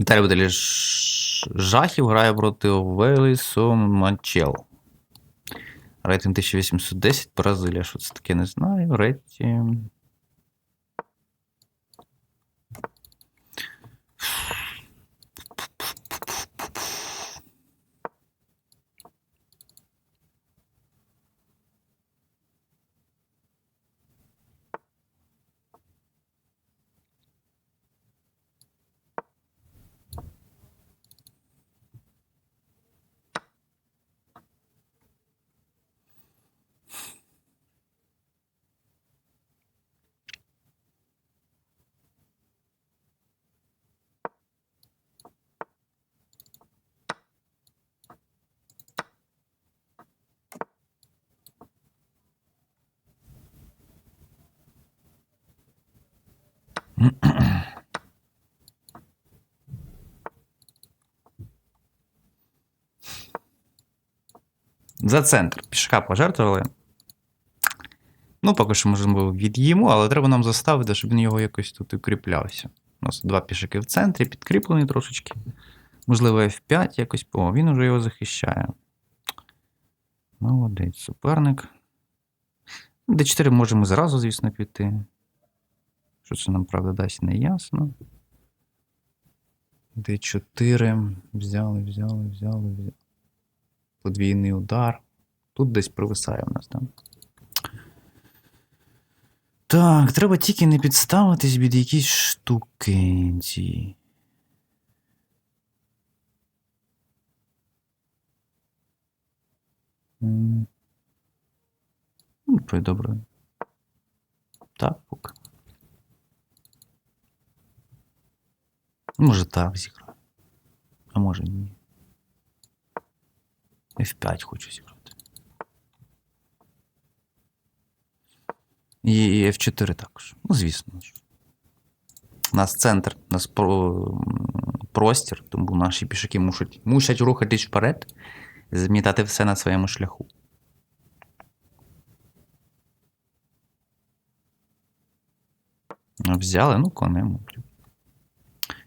Віталій Баталій Жахів грає проти Велісу Манчел. Рейтинг 1810, Бразилія. Що це таке, не знаю. Рейтинг. За центр. Пішка пожертвували. Ну, поки що, можемо від'їмо, але треба нам заставити, щоб він його якось тут укріплявся. У нас два пішаки в центрі, підкріплені трошечки. Можливо, F5 якось. О, він уже його захищає. Молодець, суперник. D4 можемо зразу, звісно, піти. Що це нам, правда, дасть, не ясно. D4. Взяли, взяли, взяли, взяли. Подвійний удар. Тут десь провисає в нас, так? Так, треба тільки не підставитись від якісь штуки. Ну, добре. Так, поки. Може так зіграю. А може ні. F5 хочу зіграти. І і F4 також. Ну, звісно. У нас центр, у нас простір, тому наші пішаки мусять, мусять рухатись вперед, змітати все на своєму шляху. Ну, Взяли, ну, конем.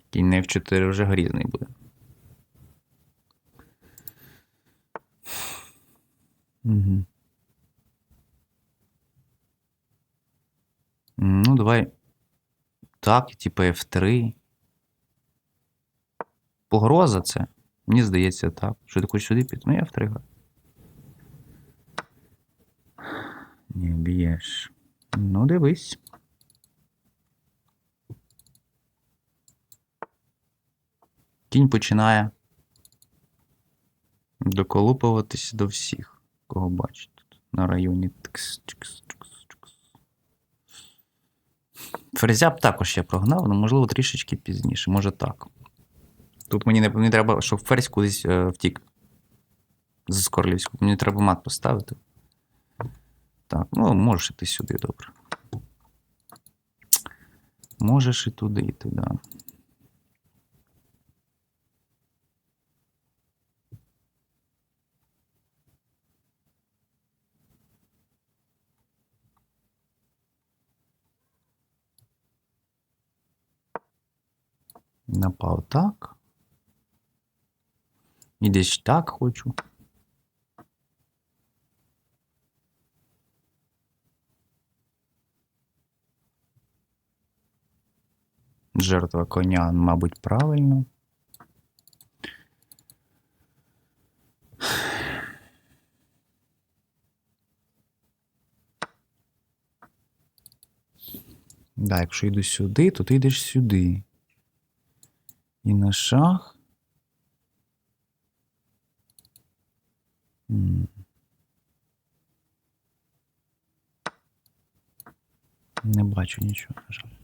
Кінь на F4 вже грізний буде. Угу. Ну, давай. Так, типу F3. Погроза це. Мені здається, так. Що ти хочеш сюди піти? Ну, я F3 граю. Не б'єш. Ну, дивись. Кінь починає доколупуватись до всіх, кого бачить тут на районі. Ферзя також я прогнав, але можливо трішечки пізніше, може так. Тут мені не мені треба, щоб ферзь кудись е, втік. З Корлівського. Мені треба мат поставити. Так, ну можеш іти сюди, добре. Можеш і туди йти, да. Напав так. І десь так хочу. Жертва коня, мабуть, правильно. Да, якщо йду сюди, то ти йдеш сюди. І на шах. Не бачу нічого, на жаль.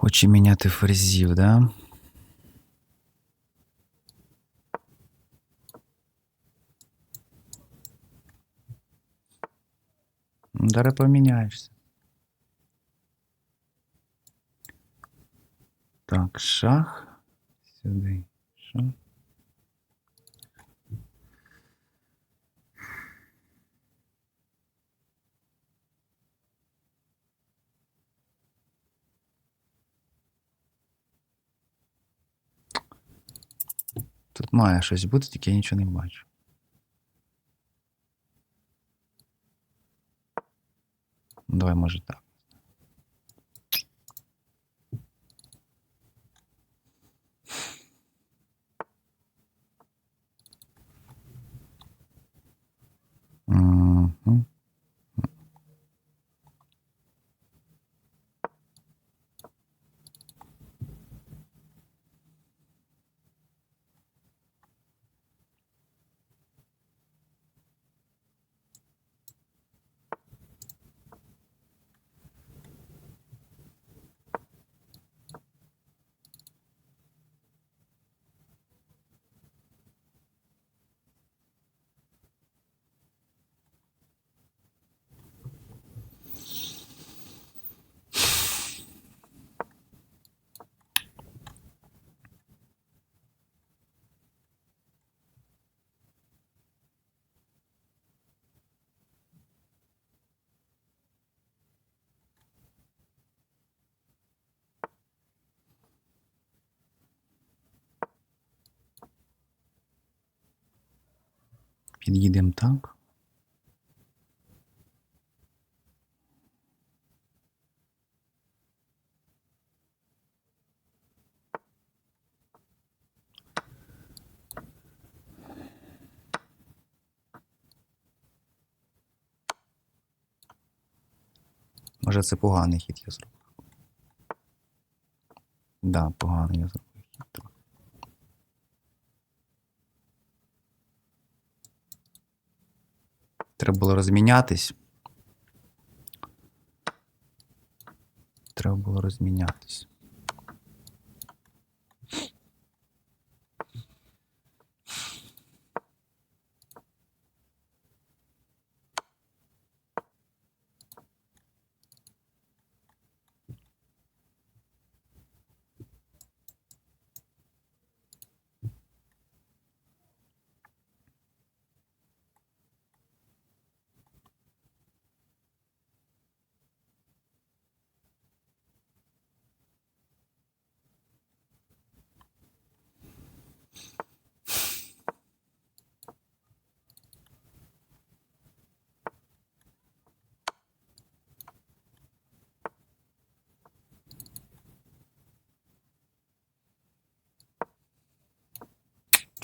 Хоче міняти ферзів, да? Ну, Зараз поміняєшся. Так, шах. Сюди. Шах. Тут має щось бути, тільки я нічого не бачу. Ну, Давай, може, так. Мгм. Під'їдемо так. Може, це поганий хід я зробив. Да, поганий я зробив хід. трохи. Треба було розмінятись. Треба було розмінятись.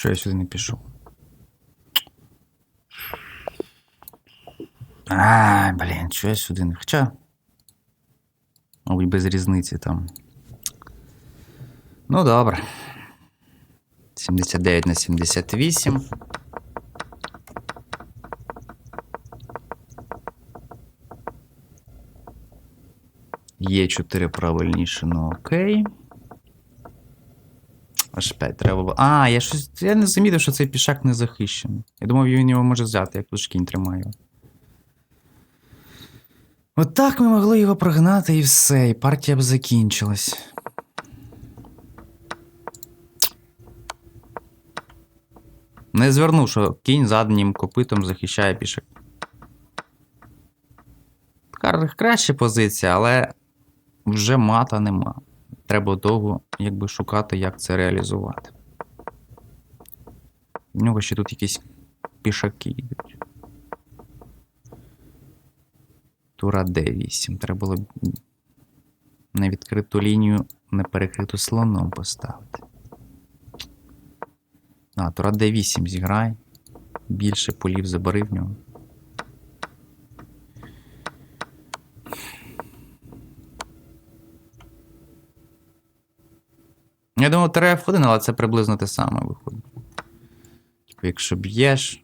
Чого я сюди не пішов? А, блін, чого я сюди не. Хоча. Мабуть, без різниці там. Ну, добре. 79 на 78. Є 4 правильніше, ну окей. Аж 5 треба було. А, я щось. Я не замітив, що цей пішак не захищений. Я думав, він його може взяти, як тут кінь тримає. його. От ми могли його прогнати і все, і партія б закінчилась. Не звернув, що кінь заднім копитом захищає пішак. Краща позиція, але вже мата нема. Треба довго якби шукати, як це реалізувати. В нього ще тут якісь пішаки йдуть. Тура D8. Треба було на відкриту лінію, не перекриту слоном поставити. А, Тура D8 зіграй. Більше полів забери в нього. Я думав, ТРФ-1, але це приблизно те саме виходить. Типу, якщо б'єш,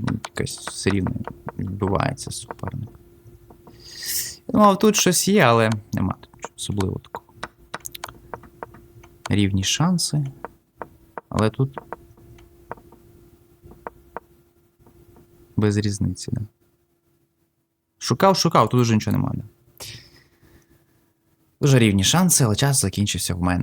ну, якась все рівно відбувається суперник. Я думав, тут щось є, але нема нічого такого. Рівні шанси. Але тут. Без різниці, да. Шукав, шукав, тут уже нічого немає. Да. Дуже рівні шанси, але час закінчився в мене.